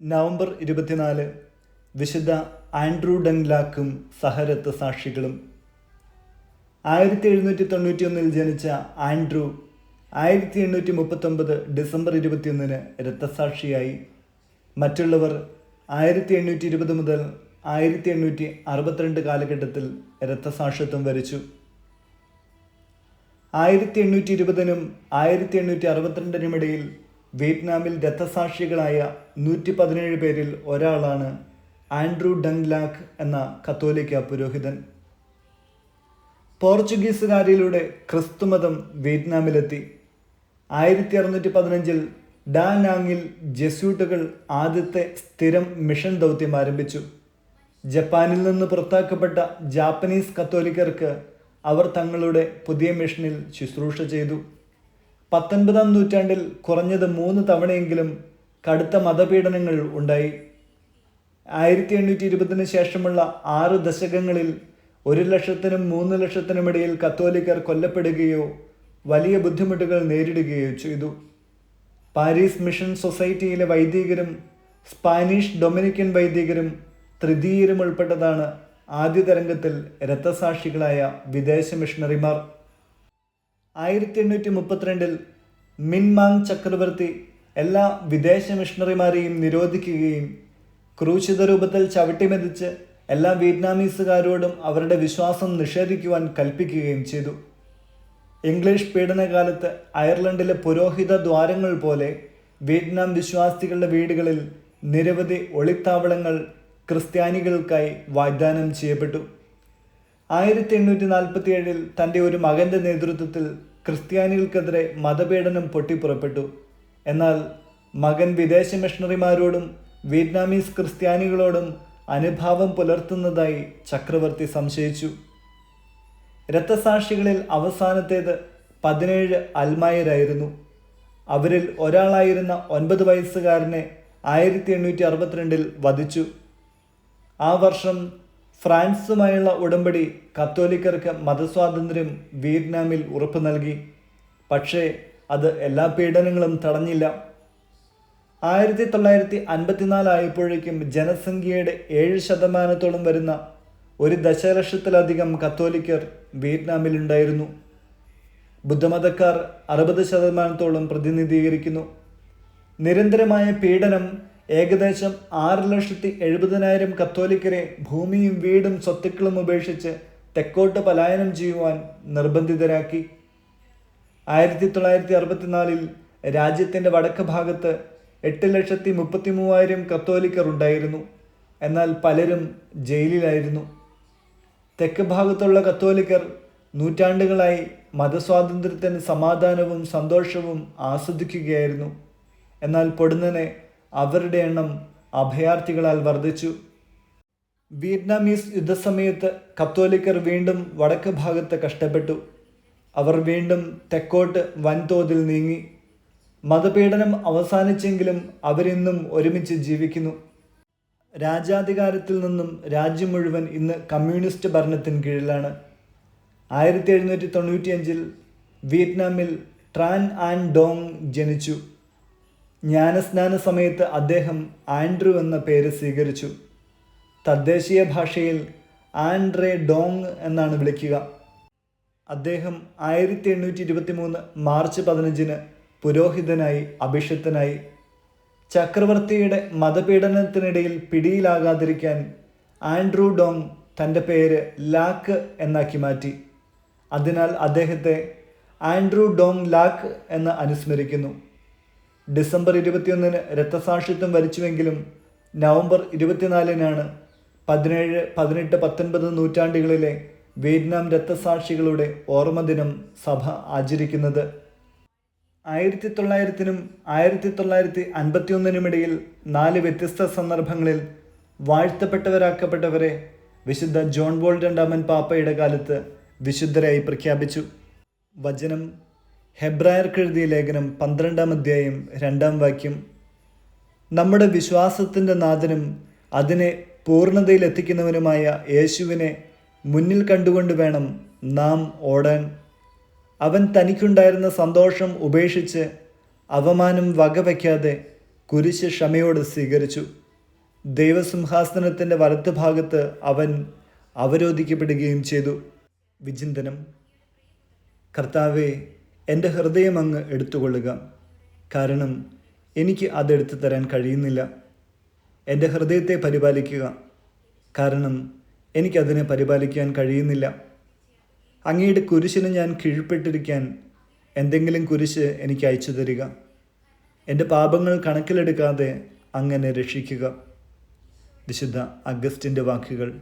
November ഇരുപത്തിനാല് വിശുദ്ധ Andrew ഡങ്ലാക്കും സഹരത്ത് സാക്ഷികളും. ആയിരത്തി എഴുന്നൂറ്റി തൊണ്ണൂറ്റി ഒന്നിൽ ജനിച്ച ആൻഡ്രൂ ആയിരത്തി എണ്ണൂറ്റി മുപ്പത്തൊമ്പത് ഡിസംബർ ഇരുപത്തിയൊന്നിന് രക്തസാക്ഷിയായി. മറ്റുള്ളവർ ആയിരത്തി എണ്ണൂറ്റി ഇരുപത് മുതൽ ആയിരത്തി എണ്ണൂറ്റി അറുപത്തിരണ്ട് കാലഘട്ടത്തിൽ രക്തസാക്ഷിത്വം വരിച്ചു. ആയിരത്തി എണ്ണൂറ്റി ഇരുപതിനും ആയിരത്തി എണ്ണൂറ്റി അറുപത്തിരണ്ടിനും ഇടയിൽ വിയറ്റ്നാമിൽ രക്തസാക്ഷികളായ നൂറ്റി പതിനേഴ് പേരിൽ ഒരാളാണ് ആൻഡ്രൂ ഡംഗ്ലാക്ക് എന്ന കത്തോലിക്ക പുരോഹിതൻ. പോർച്ചുഗീസുകാരിലൂടെ ക്രിസ്തുമതം വിയറ്റ്നാമിലെത്തി. ആയിരത്തി അറുന്നൂറ്റി പതിനഞ്ചിൽ ഡാനാങ്ങിൽ ജെസ്യൂട്ടുകൾ ആദ്യത്തെ സ്ഥിരം മിഷൻ ദൗത്യം ആരംഭിച്ചു. ജപ്പാനിൽ നിന്ന് പുറത്താക്കപ്പെട്ട ജാപ്പനീസ് കത്തോലിക്കർക്ക് അവർ തങ്ങളുടെ പുതിയ മിഷനിൽ ശുശ്രൂഷ ചെയ്തു. പത്തൊൻപതാം നൂറ്റാണ്ടിൽ കുറഞ്ഞത് മൂന്ന് തവണയെങ്കിലും കടുത്ത മതപീഡനങ്ങൾ ഉണ്ടായി. ആയിരത്തി എണ്ണൂറ്റി ഇരുപതിന് ശേഷമുള്ള ആറ് ദശകങ്ങളിൽ ഒരു ലക്ഷത്തിനും മൂന്ന് ലക്ഷത്തിനുമിടയിൽ കത്തോലിക്കർ കൊല്ലപ്പെടുകയോ വലിയ ബുദ്ധിമുട്ടുകൾ നേരിടുകയോ ചെയ്തു. പാരീസ് മിഷൻ സൊസൈറ്റിയിലെ വൈദികരും സ്പാനിഷ് ഡൊമിനിക്കൻ വൈദികരും തൃതീയരും ഉൾപ്പെട്ടതാണ് ആദ്യ തരംഗത്തിൽ രക്തസാക്ഷികളായ വിദേശ മിഷണറിമാർ. ആയിരത്തി എണ്ണൂറ്റി മുപ്പത്തിരണ്ടിൽ മിൻമാങ് ചക്രവർത്തി എല്ലാ വിദേശ മിഷണറിമാരെയും നിരോധിക്കുകയും ക്രൂശിത രൂപത്തിൽ ചവിട്ടിമെതിച്ച് എല്ലാ വിയറ്റ്നാമീസുകാരോടും അവരുടെ വിശ്വാസം നിഷേധിക്കുവാൻ കൽപ്പിക്കുകയും ചെയ്തു. ഇംഗ്ലീഷ് പീഡനകാലത്ത് അയർലൻഡിലെ പുരോഹിത ദ്വാരങ്ങൾ പോലെ വിയറ്റ്നാം വിശ്വാസികളുടെ വീടുകളിൽ നിരവധി ഒളിത്താവളങ്ങൾ ക്രിസ്ത്യാനികൾക്കായി വാഗ്ദാനം ചെയ്യപ്പെട്ടു. ആയിരത്തി എണ്ണൂറ്റി നാൽപ്പത്തി ഏഴിൽ തന്റെ ഒരു മകന്റെ നേതൃത്വത്തിൽ ക്രിസ്ത്യാനികൾക്കെതിരെ മതപീഡനം പൊട്ടിപ്പുറപ്പെട്ടു. എന്നാൽ മകൻ വിദേശ മിഷണറിമാരോടും വിയറ്റ്നാമീസ് ക്രിസ്ത്യാനികളോടും അനുഭാവം പുലർത്തുന്നതായി ചക്രവർത്തി സംശയിച്ചു. രക്തസാക്ഷികളിൽ അവസാനത്തേത് പതിനേഴ് അൽമായരായിരുന്നു. അവരിൽ ഒരാളായിരുന്ന ഒൻപത് വയസ്സുകാരനെ ആയിരത്തി എണ്ണൂറ്റി അറുപത്തിരണ്ടിൽ വധിച്ചു. ആ വർഷം ഫ്രാൻസുമായുള്ള ഉടമ്പടി കത്തോലിക്കർക്ക് മതസ്വാതന്ത്ര്യം വിയറ്റ്നാമിൽ ഉറപ്പു നൽകി. പക്ഷേ അത് എല്ലാ പീഡനങ്ങളും തടഞ്ഞില്ല. ആയിരത്തി തൊള്ളായിരത്തി അൻപത്തിനാലായപ്പോഴേക്കും ജനസംഖ്യയുടെ ഏഴ് ശതമാനത്തോളം വരുന്ന ഒരു ദശലക്ഷത്തിലധികം കത്തോലിക്കർ വിയറ്റ്നാമിലുണ്ടായിരുന്നു ബുദ്ധമതക്കാർ അറുപത് ശതമാനത്തോളം പ്രതിനിധീകരിക്കുന്നു. നിരന്തരമായ പീഡനം ഏകദേശം ആറ് ലക്ഷത്തി എഴുപതിനായിരം കത്തോലിക്കരെ ഭൂമിയും വീടും സ്വത്തുക്കളും ഉപേക്ഷിച്ച് തെക്കോട്ട് പലായനം ചെയ്യുവാൻ നിർബന്ധിതരാക്കി. ആയിരത്തി തൊള്ളായിരത്തി അറുപത്തിനാലിൽ രാജ്യത്തിന്റെ വടക്ക് ഭാഗത്ത് എട്ട് ലക്ഷത്തി മുപ്പത്തി മൂവായിരം കത്തോലിക്കർ ഉണ്ടായിരുന്നു. എന്നാൽ പലരും ജയിലിലായിരുന്നു. തെക്ക് ഭാഗത്തുള്ള കത്തോലിക്കർ നൂറ്റാണ്ടുകളായി മതസ്വാതന്ത്ര്യത്തിന് സമാധാനവും സന്തോഷവും ആസ്വദിക്കുകയായിരുന്നു. എന്നാൽ പൊടുന്നനെ അവരുടെ എണ്ണം അഭയാർത്ഥികളാൽ വർദ്ധിച്ചു. വിയറ്റ്നാമീസ് യുദ്ധസമയത്ത് കത്തോലിക്കർ വീണ്ടും വടക്ക് ഭാഗത്ത് കഷ്ടപ്പെട്ടു. അവർ വീണ്ടും തെക്കോട്ട് വൻതോതിൽ നീങ്ങി. മതപീഡനം അവസാനിച്ചെങ്കിലും അവരിന്നും ഒരുമിച്ച് ജീവിക്കുന്നു. രാജാധികാരത്തിൽ നിന്നും രാജ്യം മുഴുവൻ ഇന്ന് കമ്മ്യൂണിസ്റ്റ് ഭരണത്തിന് കീഴിലാണ്. ആയിരത്തി എഴുന്നൂറ്റി തൊണ്ണൂറ്റിയഞ്ചിൽ വിയറ്റ്നാമിൽ ട്രാൻ ആൻഡ് ഡോങ് ജനിച്ചു. ജ്ഞാനസ്നാന സമയത്ത് അദ്ദേഹം ആൻഡ്രു എന്ന പേര് സ്വീകരിച്ചു. തദ്ദേശീയ ഭാഷയിൽ ആൻഡ്രേ ഡോങ് എന്നാണ് വിളിക്കുക. അദ്ദേഹം ആയിരത്തി എണ്ണൂറ്റി ഇരുപത്തി മൂന്ന് മാർച്ച് പതിനഞ്ചിന് പുരോഹിതനായി അഭിഷിക്തനായി ചക്രവർത്തിയുടെ മതപീഡനത്തിനിടയിൽ പിടിയിലാകാതിരിക്കാൻ ആൻഡ്രൂ ഡോങ് തന്റെ പേര് ലാക്ക് എന്നാക്കി മാറ്റി. അതിനാൽ അദ്ദേഹത്തെ ആൻഡ്രൂ ഡോങ് ലാക്ക് എന്ന് അനുസ്മരിക്കുന്നു. ഡിസംബർ ഇരുപത്തിയൊന്നിന് രക്തസാക്ഷിത്വം വരിച്ചുവെങ്കിലും നവംബർ ഇരുപത്തിനാലിനാണ് പതിനേഴ് പതിനെട്ട് പത്തൊൻപത് നൂറ്റാണ്ടുകളിലെ വിയറ്റ്നാം രക്തസാക്ഷികളുടെ ഓർമ്മദിനം സഭ ആചരിക്കുന്നത്. ആയിരത്തി തൊള്ളായിരത്തിനും ആയിരത്തി തൊള്ളായിരത്തി അൻപത്തിയൊന്നിനുമിടയിൽ നാല് വ്യത്യസ്ത സന്ദർഭങ്ങളിൽ വാഴ്ത്തപ്പെട്ടവരാക്കപ്പെട്ടവരെ വിശുദ്ധ ജോൺ ബോൾ രണ്ടാമൻ പാപ്പയുടെ കാലത്ത് വിശുദ്ധരായി പ്രഖ്യാപിച്ചു. വചനം ഹെബ്രായർക്കെഴുതിയ ലേഖനം പന്ത്രണ്ടാം അധ്യായം രണ്ടാം വാക്യം. നമ്മുടെ വിശ്വാസത്തിന്റെ നാഥനും അതിനെ പൂർണതയിലെത്തിക്കുന്നവനുമായ യേശുവിനെ മുന്നിൽ കണ്ടുകൊണ്ട് വേണം നാം ഓടാൻ. അവൻ തനിക്കുണ്ടായിരുന്ന സന്തോഷം ഉപേക്ഷിച്ച് അവമാനം വകവയ്ക്കാതെ കുരിശ് ക്ഷമയോട് സ്വീകരിച്ചു. ദൈവസിംഹാസനത്തിന്റെ വലത്ത് ഭാഗത്ത് അവൻ അവരോധിക്കപ്പെടുകയും ചെയ്തു. വിചിന്തനം. കർത്താവെ എന്റെ ഹൃദയം അങ്ങ് എടുത്തുകൊള്ളുക. കാരണം എനിക്ക് അതെടുത്തു തരാൻ കഴിയുന്നില്ല. എന്റെ ഹൃദയത്തെ പരിപാലിക്കുക. കാരണം എനിക്കതിനെ പരിപാലിക്കാൻ കഴിയുന്നില്ല. അങ്ങയുടെ കുരിശിന് ഞാൻ കീഴ്പ്പെട്ടിരിക്കാൻ എന്തെങ്കിലും കുരിശ് എനിക്ക് അയച്ചു തരിക. എന്റെ പാപങ്ങൾ കണക്കിലെടുക്കാതെ അങ്ങനെ രക്ഷിക്കുക. വിശുദ്ധ അഗസ്റ്റിന്റെ വാക്കുകൾ.